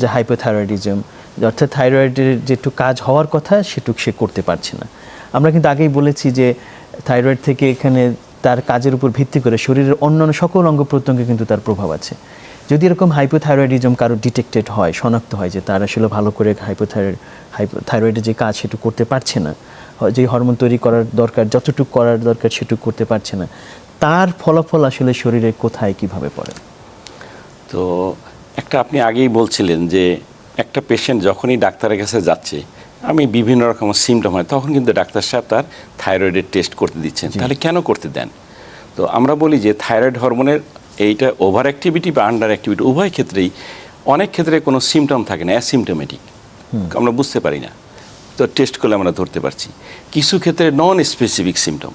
যে হাইপোথাইরয়েডিজম অর্থাৎ থাইরয়েডের যেটুকু কাজ হওয়ার কথা, সেটুক সে করতে পারছে না। আমরা কিন্তু আগেই বলেছি যে থাইরয়েড থেকে এখানে তার কাজের উপর ভিত্তি করে শরীরের অন্যান্য সকল অঙ্গ প্রত্যঙ্গে কিন্তু তার প্রভাব আছে। যদি এরকম হাইপোথাইরয়েডিজম কারও ডিটেক্টেড হয়, শনাক্ত হয় যে তার আসলে ভালো করে হাইপোথাইরয়েড থাইরয়েডের যে কাজ সেটুকু করতে পারছে না যে হরমোন তৈরি করার দরকার, যতটুকু করার দরকার সেটুকু করতে পারছে না, তার ফলাফল আসলে শরীরে কোথায়, কীভাবে পড়ে? তো একটা আপনি আগেই বলছিলেন যে একটা পেশেন্ট যখনই ডাক্তারের কাছে যাচ্ছে আমি বিভিন্ন রকম সিমটম হয় তখন কিন্তু ডাক্তার সাহেব তার থাইরয়েডের টেস্ট করতে দিচ্ছেন। তাহলে কেন করতে দেন? তো আমরা বলি যে থাইরয়েড হরমোনের এইটা ওভার অ্যাক্টিভিটি বা আন্ডার অ্যাক্টিভিটি উভয় ক্ষেত্রেই অনেক ক্ষেত্রে কোনো সিমটম থাকে না অ্যাসিমটোমেটিক আমরা বুঝতে পারি না। তো টেস্ট করলে আমরা ধরতে পারছি। কিছু ক্ষেত্রে নন স্পেসিফিক সিমটম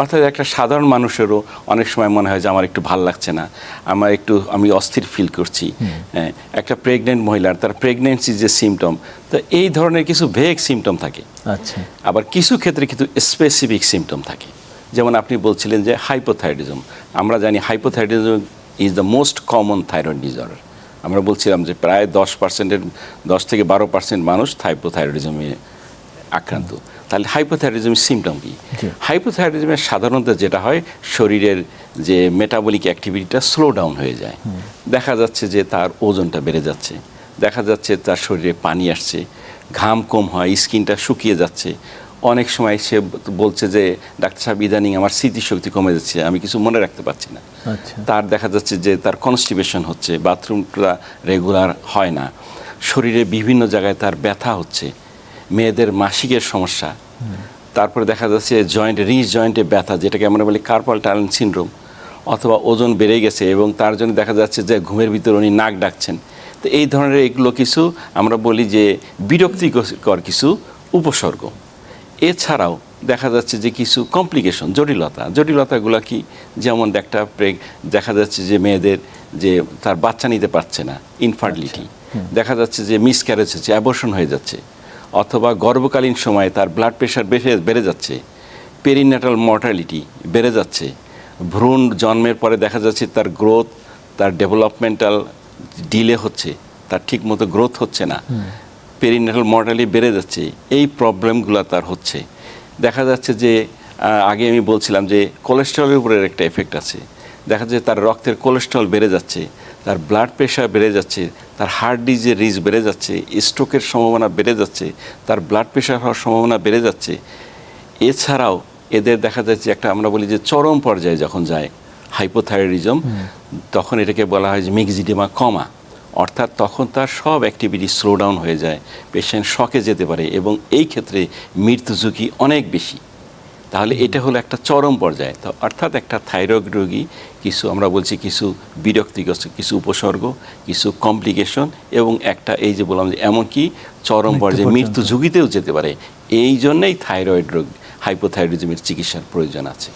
অর্থাৎ একটা সাধারণ মানুষেরও অনেক সময় মনে হয় যে আমার একটু ভালো লাগছে না। আমার একটু আমি অস্থির ফিল করছি। হ্যাঁ, একটা প্রেগনেন্ট মহিলার তার প্রেগনেন্সি যে সিমটম তো এই ধরনের কিছু ভেগ সিমটম থাকে। আচ্ছা। আবার কিছু ক্ষেত্রে কিন্তু স্পেসিফিক সিমটম থাকে। যেমন আপনি বলছিলেন যে হাইপোথাইরয়েডিজম আমরা জানি hypothyroidism is the most common thyroid disorder আমরা বলছিলাম যে প্রায় দশ পার্সেন্টের দশ থেকে বারো পার্সেন্ট মানুষ হাইপোথাইরয়েডিজমে আক্রান্ত। তাহলে হাইপোথাইরয়েডিজমের সিমটম কি? জি। হাইপোথাইরয়েডিজমের সাধারণত যেটা হয় শরীরের যে মেটাবলিক অ্যাক্টিভিটিটা স্লো ডাউন হয়ে যায়। দেখা যাচ্ছে যে তার ওজনটা বেড়ে যাচ্ছে। দেখা যাচ্ছে তার শরীরে পানি আসছে ঘাম কম হয় স্কিনটা শুকিয়ে যাচ্ছে। অনেক সময় সে বলছে যে ডাক্তার সাহেব ইদানিং আমার স্মৃতিশক্তি কমে যাচ্ছে আমি কিছু মনে রাখতে পারছি না। আচ্ছা। তার দেখা যাচ্ছে যে তার কনস্টিপেশন হচ্ছে বাথরুমটা রেগুলার হয় না। শরীরে বিভিন্ন জায়গায় তার ব্যথা হচ্ছে। মেয়েদের মাসিকের সমস্যা। তারপরে দেখা যাচ্ছে জয়েন্ট রিচ জয়েন্টে ব্যথা যেটাকে আমরা বলি কার্পাল ট্যালেন্ট সিনড্রোম অথবা ওজন বেড়ে গেছে এবং তার জন্য দেখা যাচ্ছে যে ঘুমের ভিতর উনি নাক ডাকছেন। তো এই ধরনের এগুলো কিছু আমরা বলি যে বিরক্তিকর কিছু উপসর্গ। এছাড়াও দেখা যাচ্ছে যে কিছু কমপ্লিকেশন জটিলতা। জটিলতাগুলো কি? যেমন একটা প্রেগ দেখা যাচ্ছে যে মেয়েদের যে তার বাচ্চা নিতে পারছে না ইনফার্টিলিটি দেখা যাচ্ছে যে মিসক্যারেজ হচ্ছে অ্যাবর্শন হয়ে যাচ্ছে। অথবা গর্ভকালীন সময়ে তার ব্লাড প্রেশার বেড়ে বেড়ে যাচ্ছে। পেরিনেটাল মর্টালিটি বেড়ে যাচ্ছে। ভ্রূণ জন্মের পরে দেখা যাচ্ছে তার গ্রোথ তার ডেভেলপমেন্টাল ডিলে হচ্ছে তার ঠিকমতো গ্রোথ হচ্ছে না। পেরিনেটাল মর্টালিটি বেড়ে যাচ্ছে এই প্রবলেমগুলো তার হচ্ছে। দেখা যাচ্ছে যে আগে আমি বলছিলাম যে কোলেস্ট্রলের উপরের একটা এফেক্ট আছে। দেখা যাচ্ছে তার রক্তের কোলেস্ট্রল বেড়ে যাচ্ছে তার ব্লাড প্রেশার বেড়ে যাচ্ছে তার হার্ট ডিজের রিস্ক বেড়ে যাচ্ছে স্ট্রোকের সম্ভাবনা বেড়ে যাচ্ছে তার ব্লাড প্রেশার হওয়ার সম্ভাবনা বেড়ে যাচ্ছে। এছাড়াও এদের দেখা যাচ্ছে একটা আমরা বলি যে চরম পর্যায়ে যখন যায় হাইপোথাইরয়েডিজম তখন এটাকে বলা হয় যে মিক্সিডিমা কমা অর্থাৎ তখন তার সব অ্যাক্টিভিটি স্লো ডাউন হয়ে যায় পেশেন্ট শকে যেতে পারে এবং এই ক্ষেত্রে মৃত্যু ঝুঁকি অনেক বেশি। তাহলে এটা হলো একটা চরম পর্যায়ে। তো অর্থাৎ একটা থাইরয়েড রোগী কিছু আমরা বলছি কিছু বিরক্তিগ্রস্ত কিছু উপসর্গ কিছু কমপ্লিকেশন এবং একটা এই যে বললাম যে এমনকি চরম পর্যায়ে মৃত্যু ঝুঁকিতেও যেতে পারে। এই জন্যেই থাইরয়েড রোগ হাইপোথাইরয়েডিজমের চিকিৎসার প্রয়োজন আছে।